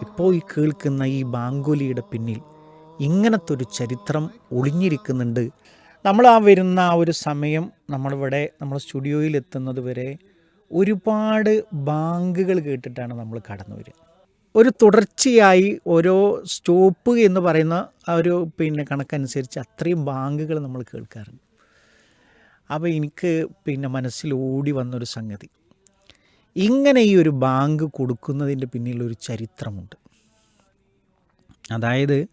ഇപ്പോൾ കേൾക്കുന്ന ഈ ബാങ്കുലിയുടെ പിന്നിൽ ഇങ്ങനത്തെ ഒരു ചരിത്രം ഒളിഞ്ഞിരിക്കുന്നുണ്ട്. നമ്മൾ ആ വരുന്ന ആ ഒരു സമയം നമ്മളിവിടെ നമ്മൾ സ്റ്റുഡിയോയിൽ എത്തുന്നത് വരെ ഒരുപാട് ബാങ്കുകൾ കേട്ടിട്ടാണ് നമ്മൾ കടന്നു വരിക. ഒരു തുടർച്ചയായി ഓരോ സ്റ്റോപ്പ് എന്ന് പറയുന്ന ആ ഒരു പിന്നെ കണക്കനുസരിച്ച് അത്രയും ബാങ്കുകൾ നമ്മൾ കേൾക്കാറുണ്ട്. അപ്പോൾ എനിക്ക് പിന്നെ മനസ്സിൽ ഓടി വന്നൊരു സംഗതി. ഇങ്ങനെ ഈ ഒരു ബാങ്ക് കൊടുക്കുന്നതിന്റെ പിന്നിലൊരു ചരിത്രമുണ്ട്. അതായത്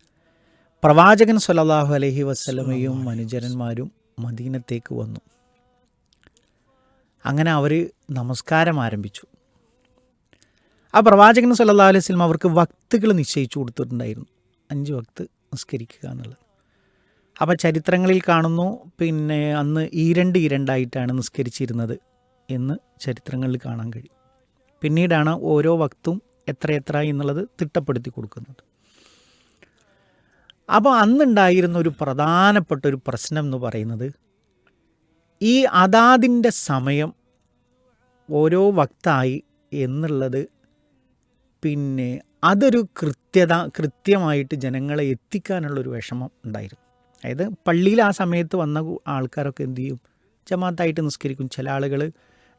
പ്രവാചകൻ സല്ലാഹു അലഹി വസ്ലമയും അനുചരന്മാരും മദീനത്തേക്ക് വന്നു. അങ്ങനെ അവർ നമസ്കാരം ആരംഭിച്ചു. ആ പ്രവാചകൻ സല്ലാ അലൈഹി വസല്ലം അവർക്ക് വക്തുകൾ നിശ്ചയിച്ചു കൊടുത്തിട്ടുണ്ടായിരുന്നു. അഞ്ച് വക്ത് നിസ്കരിക്കുക എന്നുള്ളത്. അപ്പോൾ ചരിത്രങ്ങളിൽ കാണുന്നു പിന്നെ അന്ന് ഈരണ്ട് ഈരണ്ടായിട്ടാണ് നിസ്കരിച്ചിരുന്നത്. എന്ന് ചരിത്രങ്ങളിൽ കാണാൻ കഴിയും. പിന്നീടാണ് ഓരോ വക്തും എത്രയെത്ര എത്ര എന്നുള്ളത് തിട്ടപ്പെടുത്തി കൊടുക്കുന്നത്. അപ്പോൾ അന്നുണ്ടായിരുന്ന ഒരു പ്രധാനപ്പെട്ട ഒരു പ്രശ്നം എന്ന് പറയുന്നത് ഈ അതാതിന്റെ സമയം ഓരോ വക്തായി എന്നുള്ളത് പിന്നെ അതൊരു കൃത്യത കൃത്യമായിട്ട് ജനങ്ങളെ എത്തിക്കാനുള്ളൊരു വിഷമം ഉണ്ടായിരുന്നു. അതായത് പള്ളിയിൽ ആ സമയത്ത് വന്ന ആൾക്കാരൊക്കെ എന്തു ചെയ്യും? ജമാത്തായിട്ട് നിസ്കരിക്കും. ചില ആളുകൾ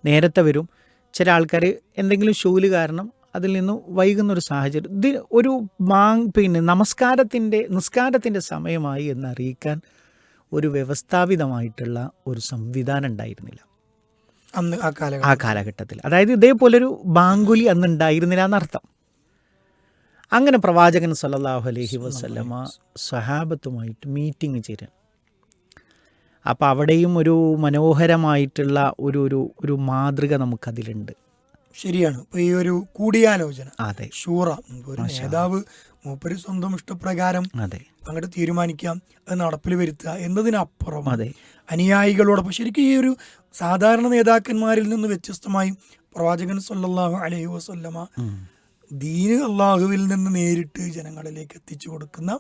നേരത്തെ വരും. ചില ആൾക്കാർ എന്തെങ്കിലും ഷൂൽ കാരണം അതിൽ നിന്ന് വൈകുന്ന ഒരു സാഹചര്യം. ഇത് ഒരു മാങ് പിന്നെ നമസ്കാരത്തിന്റെ നിസ്കാരത്തിന്റെ സമയമായി എന്നറിയിക്കാൻ ഒരു വ്യവസ്ഥാപിതമായിട്ടുള്ള ഒരു സംവിധാനം ഉണ്ടായിരുന്നില്ല. അന്ന് ആ കാലഘട്ടം ആ കാലഘട്ടത്തിൽ. അതായത് ഇതേപോലൊരു ബാങ്കുലി അന്ന് ഉണ്ടായിരുന്നില്ല എന്നർത്ഥം. അങ്ങനെ പ്രവാചകൻ സല്ലാഹു അലഹി വസ്ലമ സഹാബത്തുമായിട്ട് മീറ്റിംഗ് ചേരാൻ. അപ്പോൾ അവിടെയും ഒരു മനോഹരമായിട്ടുള്ള ഒരു ഒരു ഒരു മാതൃക നമുക്കതിലുണ്ട്. ശരിയാണ്. ഇപ്പൊ ഈ ഒരു കൂടിയാലോചന അതെ. ഷൂറ ഒരു നേതാവ് മൂപ്പര് സ്വന്തം ഇഷ്ടപ്രകാരം അതെ. അങ്ങോട്ട് തീരുമാനിക്കാം അത് നടപ്പിൽ വരുത്തുക എന്നതിനപ്പുറം അതെ. അനുയായികളോടൊപ്പം ശരിക്കും ഈ ഒരു സാധാരണ നേതാക്കന്മാരിൽ നിന്ന് വ്യത്യസ്തമായി പ്രവാചകൻ സല്ലല്ലാഹു അലൈഹി വസല്ലമ. ദീന് അള്ളാഹുവിൽ നിന്ന് നേരിട്ട് ജനങ്ങളിലേക്ക് എത്തിച്ചു കൊടുക്കുന്ന.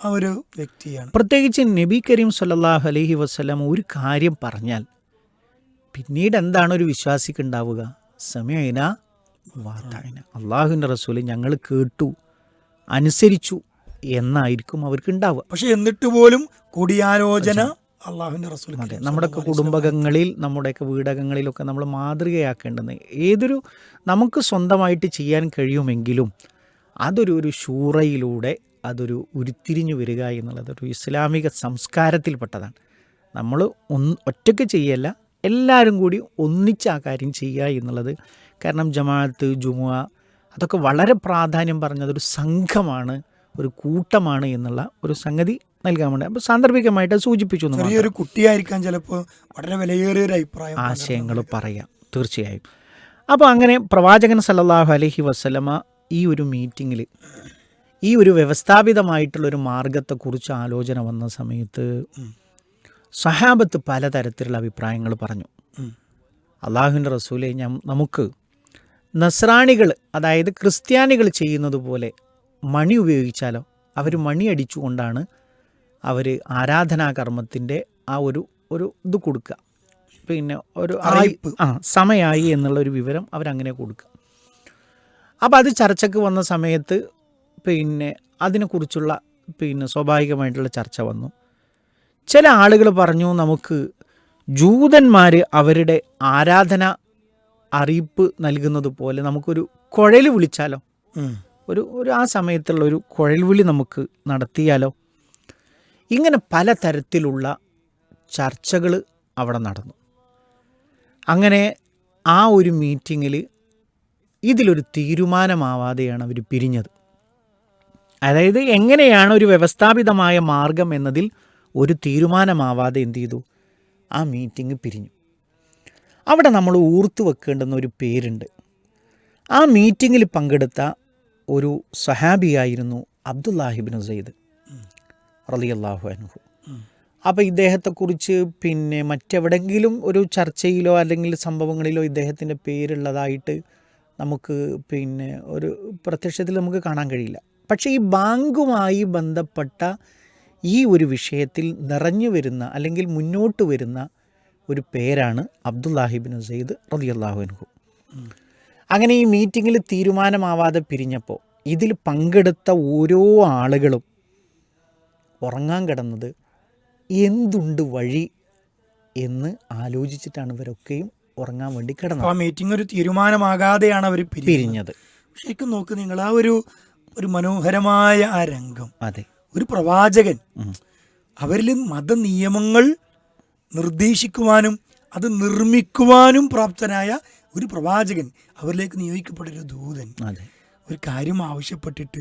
ആ ഒരു വ്യക്തിയാണ്. പ്രത്യേകിച്ച് നബി കരീം സല്ലാഹു അലഹി വസല്ലം ഒരു കാര്യം പറഞ്ഞാൽ പിന്നീട് എന്താണ് ഒരു വിശ്വാസിക്ക് ഉണ്ടാവുക സമയന വാർത്തായന അള്ളാഹുവിന്റെ റസൂൽ ഞങ്ങൾ കേട്ടു അനുസരിച്ചു എന്നായിരിക്കും അവർക്ക് ഉണ്ടാവുക പക്ഷെ എന്നിട്ട് പോലും കൂടിയാലോചന അള്ളാഹുവിന്റെ റസൂൽ അതെ നമ്മുടെയൊക്കെ കുടുംബകങ്ങളിൽ നമ്മുടെയൊക്കെ വീടകങ്ങളിലൊക്കെ നമ്മൾ മാതൃകയാക്കേണ്ടത് ഏതൊരു നമുക്ക് സ്വന്തമായിട്ട് ചെയ്യാൻ കഴിയുമെങ്കിലും അതൊരു ഒരു ഷൂറയിലൂടെ അതൊരു ഉരുത്തിരിഞ്ഞു വരിക എന്നുള്ളത് ഒരു ഇസ്ലാമിക സംസ്കാരത്തിൽപ്പെട്ടതാണ്. നമ്മൾ ഒന്ന് ഒറ്റയ്ക്ക് ചെയ്യല്ല എല്ലാവരും കൂടി ഒന്നിച്ച് ആ കാര്യം ചെയ്യുക എന്നുള്ളത് കാരണം ജമാഅത്ത് ജുമുഅ അതൊക്കെ വളരെ പ്രാധാന്യം പറഞ്ഞതൊരു സംഘമാണ് ഒരു കൂട്ടമാണ് എന്നുള്ള ഒരു സംഗതി നൽകാൻ വേണ്ടി അപ്പോൾ സാന്ദർഭികമായിട്ട് സൂചിപ്പിച്ചു ചെറിയൊരു കുട്ടിയായിരിക്കാൻ ചിലപ്പോൾ വളരെ വിലയേറിയ ഒരു അഭിപ്രായം ആശയങ്ങൾ പറയാം തീർച്ചയായും. അപ്പോൾ അങ്ങനെ പ്രവാചകൻ സല്ലാഹു അലഹി വസ്ലമ ഈ ഒരു മീറ്റിങ്ങിൽ ഈ ഒരു വ്യവസ്ഥാപിതമായിട്ടുള്ളൊരു മാർഗത്തെക്കുറിച്ച് ആലോചന വന്ന സമയത്ത് സഹാബത്ത് പലതരത്തിലുള്ള അഭിപ്രായങ്ങൾ പറഞ്ഞു. അള്ളാഹുവിന്റെ റസൂലെ ഞാൻ നമുക്ക് നസ്രാണികൾ അതായത് ക്രിസ്ത്യാനികൾ ചെയ്യുന്നത് പോലെ മണി ഉപയോഗിച്ചാലോ? അവർ മണി അടിച്ചുകൊണ്ടാണ് അവർ ആരാധനാകർമ്മത്തിന്റെ ആ ഒരു ഒരു ഇത് കൊടുക്കുക. പിന്നെ ഒരു അറിയിപ്പ്. ആ സമയമായി എന്നുള്ള ഒരു വിവരം അവരങ്ങനെ കൊടുക്കുക. അപ്പോൾ അത് ചർച്ചയ്ക്ക് വന്ന സമയത്ത് പിന്നെ അതിനെക്കുറിച്ചുള്ള പിന്നെ സ്വാഭാവികമായിട്ടുള്ള ചർച്ച വന്നു. ചില ആളുകൾ പറഞ്ഞു നമുക്ക് ജൂതന്മാർ അവരുടെ ആരാധന അറിയിപ്പ് നൽകുന്നത് പോലെ നമുക്കൊരു കുഴൽ വിളിച്ചാലോ? ഒരു ഒരു ആ സമയത്തുള്ള ഒരു കുഴൽ വിളി നമുക്ക് നടത്തിയാലോ? ഇങ്ങനെ പല തരത്തിലുള്ള ചർച്ചകൾ അവിടെ നടന്നു. അങ്ങനെ ആ ഒരു മീറ്റിങ്ങിൽ ഇതിലൊരു തീരുമാനമാവാതെയാണ് അവർ പിരിഞ്ഞത്. അതായത് എങ്ങനെയാണ് ഒരു വ്യവസ്ഥാപിതമായ മാർഗം എന്നതിൽ ഒരു തീരുമാനമാവാതെ എന്ത് ചെയ്തു? ആ മീറ്റിംഗ് പിരിഞ്ഞു. അവിടെ നമ്മൾ ഓർത്തു വെക്കേണ്ടുന്ന ഒരു പേരുണ്ട്. ആ മീറ്റിങ്ങിൽ പങ്കെടുത്ത ഒരു സഹാബിയായിരുന്നു അബ്ദുല്ലാഹിബിൻ സെയ്ദ് റളിയല്ലാഹു അനുഹു അപ്പോൾ ഇദ്ദേഹത്തെക്കുറിച്ച് പിന്നെ മറ്റെവിടെങ്കിലും ഒരു ചർച്ചയിലോ അല്ലെങ്കിൽ സംഭവങ്ങളിലോ ഇദ്ദേഹത്തിന്റെ പേരുള്ളതായിട്ട് നമുക്ക് പിന്നെ ഒരു പ്രത്യക്ഷത്തിൽ നമുക്ക് കാണാൻ കഴിയില്ല. പക്ഷേ ഈ ബാങ്കുമായി ബന്ധപ്പെട്ട ഈ ഒരു വിഷയത്തിൽ നിറഞ്ഞു വരുന്ന അല്ലെങ്കിൽ മുന്നോട്ട് വരുന്ന ഒരു പേരാണ് അബ്ദുല്ലാഹിബിൻ സെയ്ദ് റളിയല്ലാഹു അൻഹു. അങ്ങനെ ഈ മീറ്റിങ്ങിൽ തീരുമാനമാവാതെ പിരിഞ്ഞപ്പോൾ ഇതിൽ പങ്കെടുത്ത ഓരോ ആളുകളും ഉറങ്ങാൻ കിടന്നത് എന്തുണ്ട് വഴി എന്ന് ആലോചിച്ചിട്ടാണ് ഇവരൊക്കെയും ഉറങ്ങാൻ വേണ്ടി കിടന്നത്. ആ മീറ്റിംഗ് ഒരു തീരുമാനമാകാതെയാണ് അവർ പിരിഞ്ഞത്. ശരിക്കും നോക്ക് നിങ്ങൾ ആ ഒരു ഒരു മനോഹരമായ ആ രംഗം. അതെ. ഒരു പ്രവാചകൻ. അവരിൽ മത നിയമങ്ങൾ നിർദ്ദേശിക്കുവാനും അത് നിർമ്മിക്കുവാനും പ്രാപ്തനായ ഒരു പ്രവാചകൻ അവരിലേക്ക് നിയോഗിക്കപ്പെട്ട ഒരു ദൂതൻ ഒരു കാര്യം ആവശ്യപ്പെട്ടിട്ട്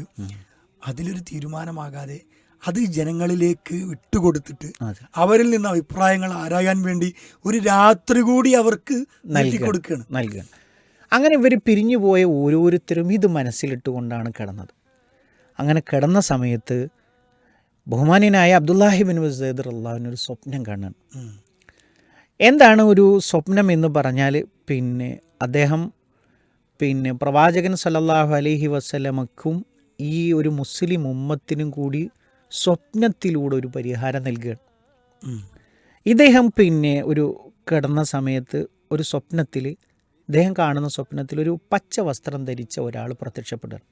അതിലൊരു തീരുമാനമാകാതെ അത് ജനങ്ങളിലേക്ക് വിട്ടുകൊടുത്തിട്ട് അവരിൽ നിന്ന് അഭിപ്രായങ്ങൾ ആരായാൻ വേണ്ടി ഒരു രാത്രി കൂടി അവർക്ക് നൽകി കൊടുക്കുകയാണ് നൽകുകയാണ് അങ്ങനെ ഇവർ പിരിഞ്ഞു പോയ ഓരോരുത്തരും ഇത് മനസ്സിലിട്ടുകൊണ്ടാണ് കിടന്നത്. അങ്ങനെ കിടന്ന സമയത്ത് ബഹുമാന്യനായ അബ്ദുല്ലാഹിബിൻ വസൈദർ അള്ളാഹുവിനൊരു സ്വപ്നം കാണാൻ എന്താണ് ഒരു സ്വപ്നം എന്ന് പറഞ്ഞാൽ പിന്നെ അദ്ദേഹം പിന്നെ പ്രവാചകൻ സല്ലല്ലാഹു അലഹി വസ്ലമക്കും ഈ ഒരു മുസ്ലിം ഉമ്മത്തിനും കൂടി സ്വപ്നത്തിലൂടെ ഒരു പരിഹാരം നൽകുകയാണ്. ഇദ്ദേഹം പിന്നെ ഒരു കിടന്ന സമയത്ത് ഒരു സ്വപ്നത്തിൽ ഇദ്ദേഹം കാണുന്ന സ്വപ്നത്തിൽ ഒരു പച്ച വസ്ത്രം ധരിച്ച ഒരാൾ പ്രത്യക്ഷപ്പെടുകയാണ്.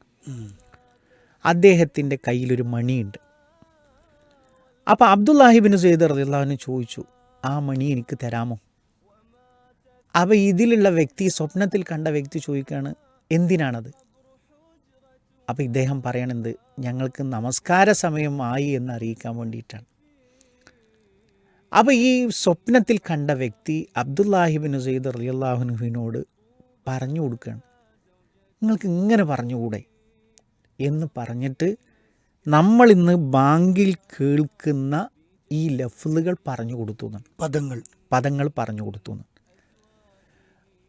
അദ്ദേഹത്തിന്റെ കയ്യിലൊരു മണിയുണ്ട്. അപ്പോൾ അബ്ദുല്ലാഹിബിൻ സെയ്ദ് റളിയല്ലാഹുവിന് ചോദിച്ചു ആ മണി എനിക്ക് തരാമോ? അപ്പോൾ ഇതിലുള്ള വ്യക്തി സ്വപ്നത്തിൽ കണ്ട വ്യക്തി ചോദിക്കുകയാണ് എന്തിനാണത്? അപ്പോൾ ഇദ്ദേഹം പറയണത് ഞങ്ങൾക്ക് നമസ്കാര സമയം ആയി എന്ന് അറിയിക്കാൻ വേണ്ടിയിട്ടാണ്. അപ്പോൾ ഈ സ്വപ്നത്തിൽ കണ്ട വ്യക്തി അബ്ദുല്ലാഹിബിൻ സെയ്ദ് റളിയല്ലാഹുനുവിനോട് പറഞ്ഞു കൊടുക്കുകയാണ്. നിങ്ങൾക്ക് ഇങ്ങനെ പറഞ്ഞുകൂടെ? എന്ന് പറഞ്ഞിട്ട് നമ്മളിന്ന് ബാങ്കിൽ കേൾക്കുന്ന ഈ ലഫ്ലുകൾ പറഞ്ഞു കൊടുത്തു പദങ്ങൾ. പദങ്ങൾ പറഞ്ഞു കൊടുത്തു എന്ന്.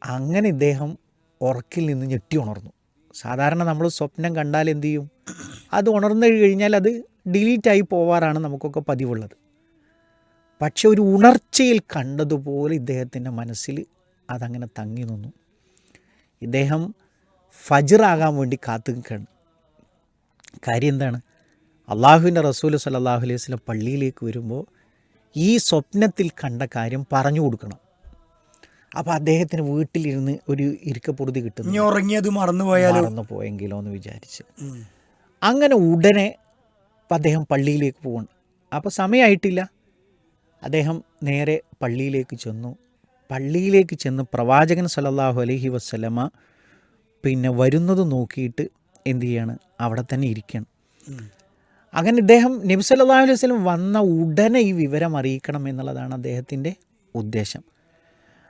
അങ്ങനെ ഇദ്ദേഹം ഉറക്കിൽ നിന്ന് ഞെട്ടി ഉണർന്നു. സാധാരണ നമ്മൾ സ്വപ്നം കണ്ടാൽ എന്തു ചെയ്യും? അത് ഉണർന്നു കഴിഞ്ഞാൽ അത് ഡിലീറ്റായി പോവാറാണ് നമുക്കൊക്കെ പതിവുള്ളത്. പക്ഷെ ഒരു ഉണർച്ചയിൽ കണ്ടതുപോലെ ഇദ്ദേഹത്തിന്റെ മനസ്സിൽ അതങ്ങനെ തങ്ങി നിന്നു. ഇദ്ദേഹം ഫജറാകാൻ വേണ്ടി കാത്തു നിൽക്കുകയാണ് കാര്യം എന്താണ് അള്ളാഹുവിന്റെ റസൂൽ സല്ലല്ലാഹു അലൈഹി വസ്ലം പള്ളിയിലേക്ക് വരുമ്പോൾ ഈ സ്വപ്നത്തിൽ കണ്ട കാര്യം പറഞ്ഞു കൊടുക്കണം. അപ്പോൾ അദ്ദേഹത്തിന് വീട്ടിലിരുന്ന് ഒരു ഇരിക്കപ്പൊറുതി കിട്ടുന്നു. ഉറങ്ങിയത് മറന്നുപോയാലോ മറന്നു പോയെങ്കിലോ എന്ന് വിചാരിച്ച്. അങ്ങനെ ഉടനെ അദ്ദേഹം പള്ളിയിലേക്ക് പോകണം അപ്പോൾ സമയമായിട്ടില്ല അദ്ദേഹം നേരെ പള്ളിയിലേക്ക് ചെന്നു. പള്ളിയിലേക്ക് ചെന്ന് പ്രവാചകൻ സല്ലല്ലാഹു അലഹി വസ്ലമ പിന്നെ വരുന്നത് നോക്കിയിട്ട് എന്ത് ചെയ്യാണ്? അവിടെ തന്നെ ഇരിക്കണം. ഉം. അങ്ങനെ ഇദ്ദേഹം നബി സല്ലല്ലാഹു അലൈഹി വസല്ലം വന്ന ഉടനെ ഈ വിവരം അറിയിക്കണം എന്നുള്ളതാണ് അദ്ദേഹത്തിന്റെ ഉദ്ദേശം.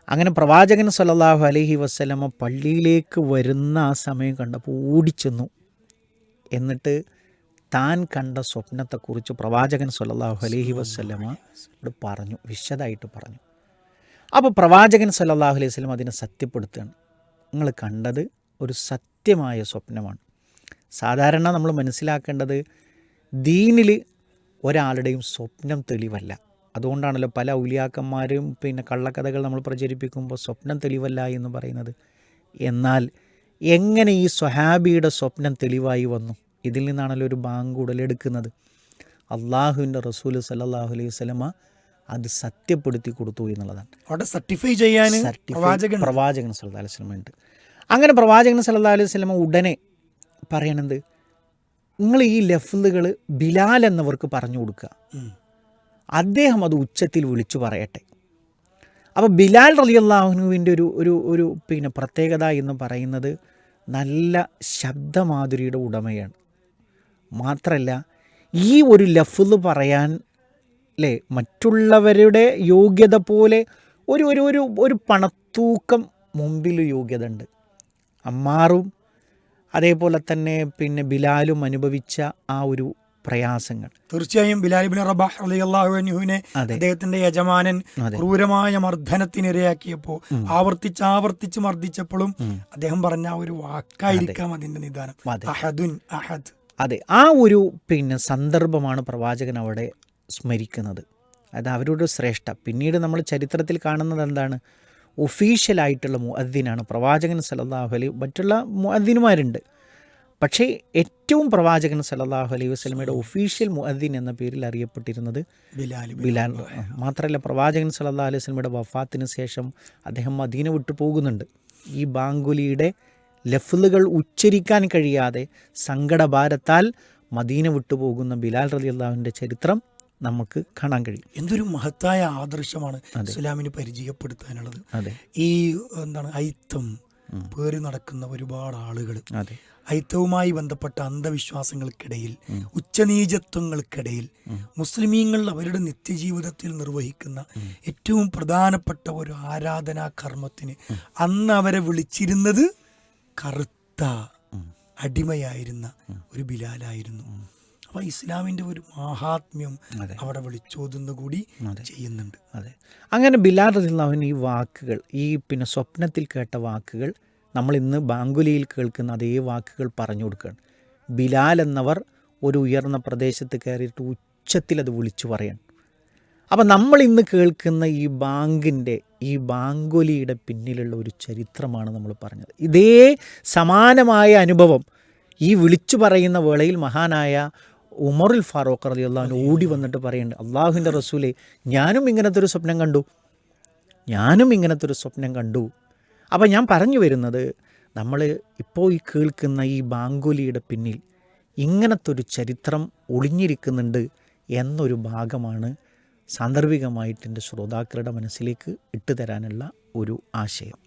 അങ്ങനെ പ്രവാചകൻ സല്ലല്ലാഹു അലൈഹി വസ്ലമ പള്ളിയിലേക്ക് വരുന്ന ആ സമയം കണ്ടപ്പോൾ ഓടിച്ചെന്നു. എന്നിട്ട് താൻ കണ്ട സ്വപ്നത്തെക്കുറിച്ച് പ്രവാചകൻ സല്ലല്ലാഹു അലൈഹി വസ്ലമോട് പറഞ്ഞു വിശദമായിട്ട് പറഞ്ഞു. അപ്പോൾ പ്രവാചകൻ സല്ലല്ലാഹു അലൈഹി വസ്ലം അതിനെ സത്യപ്പെടുത്തുകയാണ്. നിങ്ങൾ കണ്ടത് ഒരു സത്യമായ സ്വപ്നമാണ്. സാധാരണ നമ്മൾ മനസ്സിലാക്കേണ്ടത് ദീനിൽ ഒരാളുടെയും സ്വപ്നം തെളിവല്ല. അതുകൊണ്ടാണല്ലോ പല ഔലിയാക്കന്മാരും പിന്നെ കള്ളക്കഥകൾ നമ്മൾ പ്രചരിപ്പിക്കുമ്പോൾ സ്വപ്നം തെളിവല്ല എന്ന് പറയുന്നത്. എന്നാൽ എങ്ങനെ ഈ സ്വഹാബിയുടെ സ്വപ്നം തെളിവായി വന്നു? ഇതിൽ നിന്നാണല്ലോ ഒരു ബാങ്ക് ഉടലെടുക്കുന്നത് അള്ളാഹുവിന്റെ റസൂൽ സല്ലല്ലാഹു അലൈഹി വസല്ലമ അത് സത്യപ്പെടുത്തി കൊടുത്തു എന്നുള്ളതാണ്. അവിടെ സർട്ടിഫൈ ചെയ്യാൻ പ്രവാചകൻ പ്രവാചകൻ സല്ലല്ലാഹു അലൈഹി സ്വലമുണ്ട് അങ്ങനെ പ്രവാചകൻ സല്ലല്ലാഹു അലൈഹി സ്വലമ ഉടനെ പറയണത്? നിങ്ങൾ ഈ ലഫ്ലുകൾ ബിലാൽ എന്നവർക്ക് പറഞ്ഞു കൊടുക്കുക. അദ്ദേഹം അത് ഉച്ചത്തിൽ വിളിച്ചു പറയട്ടെ. അപ്പോൾ ബിലാൽ റളിയല്ലാഹുവിന്റെ ഒരു ഒരു ഒരു പിന്നെ പ്രത്യേകത എന്ന് പറയുന്നത് നല്ല ശബ്ദമാധുരിയുടെ ഉടമയാണ്. മാത്രമല്ല ഈ ഒരു ലഫ്ല് പറയാൻ അല്ലേ മറ്റുള്ളവരുടെ യോഗ്യത പോലെ ഒരു ഒരു ഒരു ഒരു പണത്തൂക്കം മുമ്പിൽ യോഗ്യത ഉണ്ട് അമ്മാറും അതേപോലെ തന്നെ പിന്നെ ബിലാലും അനുഭവിച്ച ആ ഒരു പ്രയാസങ്ങൾ. തീർച്ചയായും ബിലാലിബിൻ റബാഹ് റളിയല്ലാഹു അൻഹുവിനെ അദ്ദേഹത്തിന്റെ യജമാനൻ ക്രൂരമായ മർദ്ദനത്തിനിരയാക്കിയപ്പോൾ ആവർത്തിച്ച് ആവർത്തിച്ച് മർദ്ദിച്ചപ്പോഴും അദ്ദേഹം പറഞ്ഞ ആ ഒരു വാക്കായിരിക്കാം അതിന്റെ നിദാനം. അഹദുൻ അഹദ്. അതെ. ആ ഒരു പിന്നെ സന്ദർഭമാണ് പ്രവാചകൻ അവിടെ സ്മരിക്കുന്നത്. അത് അവരുടെ ശ്രേഷ്ഠ. പിന്നീട് നമ്മൾ ചരിത്രത്തിൽ കാണുന്നത് എന്താണ്? ഒഫീഷ്യലായിട്ടുള്ള മുഅദ്ദീനാണ്. പ്രവാചകൻ സല്ലല്ലാഹു അലൈഹി മറ്റുള്ള മുഅദ്ദീന്മാരുണ്ട്. പക്ഷേ ഏറ്റവും പ്രവാചകൻ സല്ലല്ലാഹു അലൈഹി വസല്ലമയുടെ ഒഫീഷ്യൽ മുഅദ്ദീൻ എന്ന പേരിൽ അറിയപ്പെട്ടിരുന്നത് ബിലാൽ ബിലാൽ മാത്രമല്ല പ്രവാചകൻ സല്ലല്ലാഹു അലൈഹി വസല്ലമയുടെ വഫാത്തിന് ശേഷം അദ്ദേഹം മദീന വിട്ടു പോകുന്നുണ്ട്. ഈ ബാങ്കുലിയുടെ ലഫ്ലുകൾ ഉച്ചരിക്കാൻ കഴിയാതെ സങ്കടഭാരത്താൽ മദീന വിട്ടുപോകുന്ന ബിലാൽ റലി അള്ളാഹുവിന്റെ ചരിത്രം നമുക്ക് കാണാൻ കഴിയും. എന്തൊരു മഹത്തായ ആദർശമാണ്. ഇസ്ലാമിന് പരിചയപ്പെടുത്താനുള്ളത്. ഈ എന്താണ് ഐത്തം പേറി നടക്കുന്ന ഒരുപാട് ആളുകൾ ഐത്തവുമായി ബന്ധപ്പെട്ട അന്ധവിശ്വാസങ്ങൾക്കിടയിൽ ഉച്ചനീചത്വങ്ങൾക്കിടയിൽ മുസ്ലിമീങ്ങൾ അവരുടെ നിത്യജീവിതത്തിൽ നിർവഹിക്കുന്ന ഏറ്റവും പ്രധാനപ്പെട്ട ഒരു ആരാധനാ കർമ്മത്തിന് അന്ന് അവരെ വിളിച്ചിരുന്നത് കറുത്ത അടിമയായിരുന്ന ഒരു ബിലാലായിരുന്നു. അപ്പൊ ഇസ്ലാമിന്റെ ഒരു മഹാത്മ്യം. അവിടെ വിളിച്ചോതുന്ന കൂടി ചെയ്യുന്നുണ്ട്. അതെ. അങ്ങനെ ബിലാൽ റളിയല്ലാഹുവിന് ഈ വാക്കുകൾ ഈ പിന്നെ സ്വപ്നത്തിൽ കേട്ട വാക്കുകൾ നമ്മൾ ഇന്ന് ബാങ്കുലിയിൽ കേൾക്കുന്ന അതേ വാക്കുകൾ പറഞ്ഞു കൊടുക്കുകയാണ്. ബിലാൽ എന്നവർ ഒരു ഉയർന്ന പ്രദേശത്ത് കയറിയിട്ട് ഉച്ചത്തിൽ അത് വിളിച്ചു പറയണം. അപ്പം നമ്മൾ ഇന്ന് കേൾക്കുന്ന ഈ ബാങ്കിന്റെ ഈ ബാങ്കുലിയുടെ പിന്നിലുള്ള ഒരു ചരിത്രമാണ് നമ്മൾ പറഞ്ഞത്. ഇതേ സമാനമായ അനുഭവം ഈ വിളിച്ചു പറയുന്ന വേളയിൽ മഹാനായ ഉമറുൽ ഫാറൂഖ് റലി അള്ളാഹുവിന് ഓടി വന്നിട്ട് പറയുന്നുണ്ട് അള്ളാഹുവിന്റെ റസൂലെ ഞാനും ഇങ്ങനത്തെ ഒരു സ്വപ്നം കണ്ടു. ഞാനും ഇങ്ങനത്തെ ഒരു സ്വപ്നം കണ്ടു. അപ്പം ഞാൻ പറഞ്ഞു വരുന്നത് നമ്മൾ ഇപ്പോൾ ഈ കേൾക്കുന്ന ഈ ബാങ്കുലിയുടെ പിന്നിൽ ഇങ്ങനത്തെ ഒരു ചരിത്രം ഒളിഞ്ഞിരിക്കുന്നുണ്ട് എന്നൊരു ഭാഗമാണ് സാന്ദർഭികമായിട്ട് എന്റെ ശ്രോതാക്കളുടെ മനസ്സിലേക്ക് ഇട്ടുതരാനുള്ള ഒരു ആശയം.